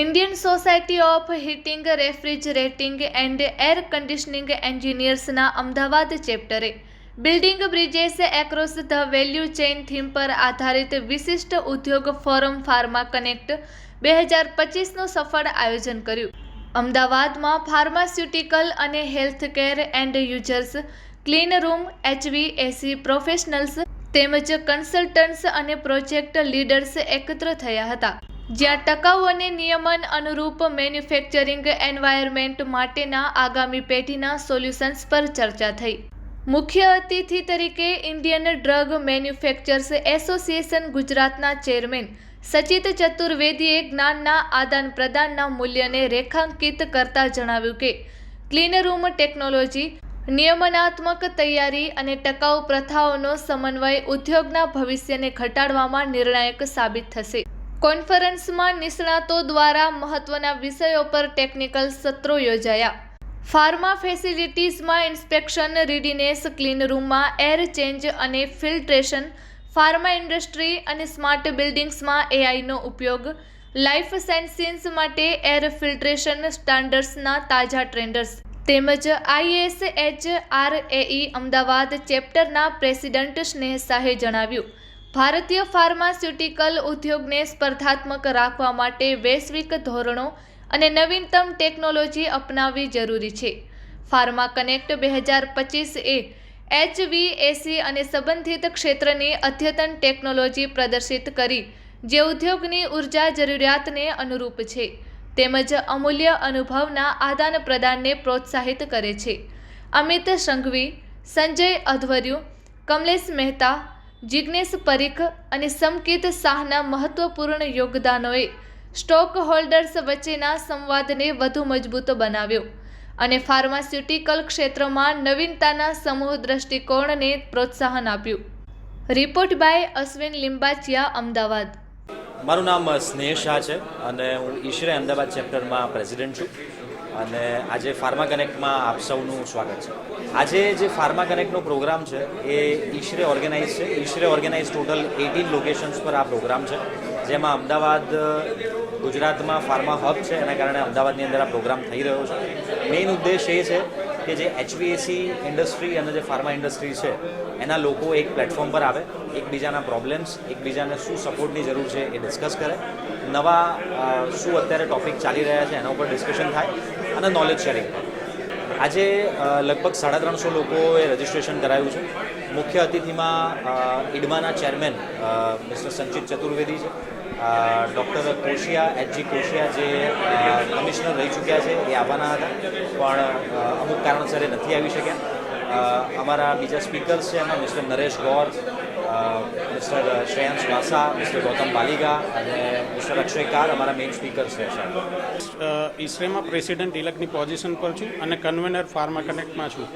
Indian society of heating refrigerating and air conditioning એન્જિનિયર્સના Ahmedabad ચેપ્ટરે building bridges across the value chain theme પર આધારિત વિશિષ્ટ ઉદ્યોગ forum pharma connect બે હજાર પચીસનું સફળ આયોજન કર્યું. અમદાવાદમાં ફાર્માસ્યુટિકલ અને healthcare end users, clean room, HV, AC professionals તેમજ કન્સલ્ટન્ટ્સ અને પ્રોજેક્ટ લીડર્સ એકત્ર થયા હતા. જ્યાં ટકાઉ અને નિયમન અનુરૂપ મેન્યુફેક્ચરિંગ એન્વાયરમેન્ટ માટેના આગામી પેઢીના સોલ્યુશન્સ પર ચર્ચા થઈ. મુખ્ય અતિથિ તરીકે ઇન્ડિયન ડ્રગ મેન્યુફેક્ચર્સ એસોસિએશન ગુજરાતના ચેરમેન સચિત ચતુર્વેદીએ જ્ઞાનના આદાન પ્રદાનના મૂલ્યને રેખાંકિત કરતા જણાવ્યું કે, ક્લીન રૂમ ટેકનોલોજી, નિયમનાત્મક તૈયારી અને ટકાઉ પ્રથાઓનો સમન્વય ઉદ્યોગના ભવિષ્યને ઘટાડવામાં નિર્ણાયક સાબિત થશે. કોન્ફરન્સમાં નિષ્ણાતો દ્વારા મહત્વના વિષયો પર ટેકનિકલ સત્રો યોજાયા. ફાર્મા ફેસિલિટીઝમાં ઇન્સ્પેક્શન, રીડીનેસ, ક્લીન રૂમમાં એર ચેન્જ અને ફિલ્ટ્રેશન, ફાર્મા ઇન્ડસ્ટ્રી અને સ્માર્ટ બિલ્ડિંગ્સમાં એઆઈનો ઉપયોગ, લાઈફ સાયન્સીસ માટે એર ફિલ્ટ્રેશન સ્ટાન્ડર્ડ્સના તાજા ટ્રેન્ડર્સ. તેમજ આઈએસ એચ આર એઈ અમદાવાદ ચેપ્ટરના પ્રેસિડન્ટ સ્નેહ શાહે જણાવ્યું ભારતીય ફાર્માસ્યુટિકલ ઉદ્યોગને સ્પર્ધાત્મક રાખવા માટે વૈશ્વિક ધોરણો અને નવીનતમ ટેકનોલોજી અપનાવવી જરૂરી છે. ફાર્મા કનેક્ટ બે હજાર પચીસ એ એચવીએસી અને સંબંધિત ક્ષેત્રની અદ્યતન ટેકનોલોજી પ્રદર્શિત કરી, જે ઉદ્યોગની ઊર્જા જરૂરિયાતને અનુરૂપ છે, તેમજ અમૂલ્ય અનુભવના આદાન પ્રદાનને પ્રોત્સાહિત કરે છે. અમિત સંઘવી, સંજય અધવર્યુ, કમલેશ મહેતા જિજ્ઞેશ પરીખ અને સમકિત શાહના મહત્વપૂર્ણ યોગદાનોએ સ્ટોક હોલ્ડર્સ વચ્ચેના સંવાદને વધુ મજબૂત બનાવ્યો અને ફાર્માસ્યુટિકલ ક્ષેત્રમાં નવીનતાના સમૂહ દ્રષ્ટિકોણને પ્રોત્સાહન આપ્યું. Report by Ashwin Limbachiya, Ahmedabad. મારું નામ સ્નેહ શાહ છે અને હું ઈશરે અમદાવાદ ચેપ્ટરમાં પ્રેસિડેન્ટ છું. અને આજે ફાર્મા કનેક્ટમાં આપ સૌનું સ્વાગત છે. આજે જે ફાર્મા કનેક્ટનો પ્રોગ્રામ છે, એ ઈશરે ઓર્ગેનાઇઝ છે. ISHRAE organise total eighteen locations પર આ પ્રોગ્રામ છે. જેમાં અમદાવાદ, ગુજરાતમાં ફાર્મા હબ છે. એના કારણે અમદાવાદની અંદર આ પ્રોગ્રામ થઈ રહ્યો છે. મેઇન ઉદ્દેશ એ છે કે જે એચવીએસી ઇન્ડસ્ટ્રી અને જે ફાર્મા ઇન્ડસ્ટ્રી છે, એના લોકો એક પ્લેટફોર્મ પર આવે, એકબીજાના પ્રોબ્લેમ્સ એકબીજાને શું સપોર્ટની જરૂર છે એ ડિસ્કસ કરે. નવા શું અત્યારે ટોપિક ચાલી રહ્યા છે એના ઉપર ડિસ્કશન થાય અને નોલેજ શેરિંગ થાય આજે લગભગ સાડા ત્રણસો લોકોએ રજિસ્ટ્રેશન કરાયું છે. મુખ્ય અતિથિમાં ઇડમાના ચેરમેન મિસ્ટર સંચિત ચતુર્વેદી છે. ડૉક્ટર કોશિયા એચજી કોશિયા જે કમિશનર રહી ચૂક્યા છે, એ આવવાના હતા. પણ અમુક કારણસર એ નથી આવી શક્યા. અમારા બીજા સ્પીકર્સ છે, એમાં mister Naresh Gaur mister Shreyansh Vasa, mister Gautam Paliga અને મિસ્ટર અક્ષય કાર અમારા મેઇન સ્પીકર્સ છે ઈસરેમાં પ્રેસિડેન્ટ ઇલેક્ટની પોઝિશન પર છું અને કન્વેનર ફાર્મા કનેક્ટમાં છું.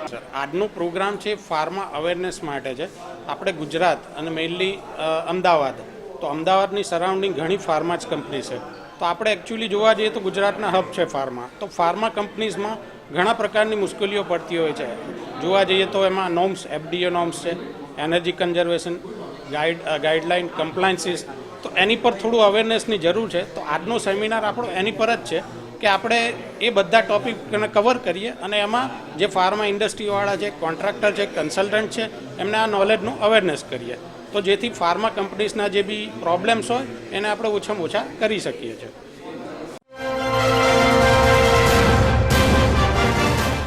આજનો પ્રોગ્રામ છે ફાર્મા અવેરનેસ માટે છે. આપણે ગુજરાત અને મેઇનલી અમદાવાદ. તો અમદાવાદની સરાઉન્ડિંગ ઘણી ફાર્મા જ કંપની છે. તો આપણે એકચ્યુઅલી જોવા જઈએ તો ગુજરાતના હબ છે ફાર્મા તો ફાર્મા કંપનીઝમાં ઘણા પ્રકારની મુશ્કેલીઓ પડતી હોય છે. જોવા જઈએ તો એમાં નોમ્સ એફડીઓ નોમ્સ છે. Energy conservation guide guideline compliances તો એની પર થોડું અવેરનેસની જરૂર છે. તો આજનો સેમિનાર આપણો એની પર જ છે કે આપણે એ બધા ટોપિકને કવર કરીએ અને એમાં જે ફાર્મા ઇન્ડસ્ટ્રીવાળા છે કોન્ટ્રાક્ટર છે કન્સલ્ટન્ટ છે, એમને આ નોલેજનું અવેરનેસ કરીએ. તો જેથી ફાર્મા કંપનીઝના જે બી પ્રોબ્લેમ્સ હોય, એને આપણે ઓછામાં ઓછા કરી શકીએ છીએ.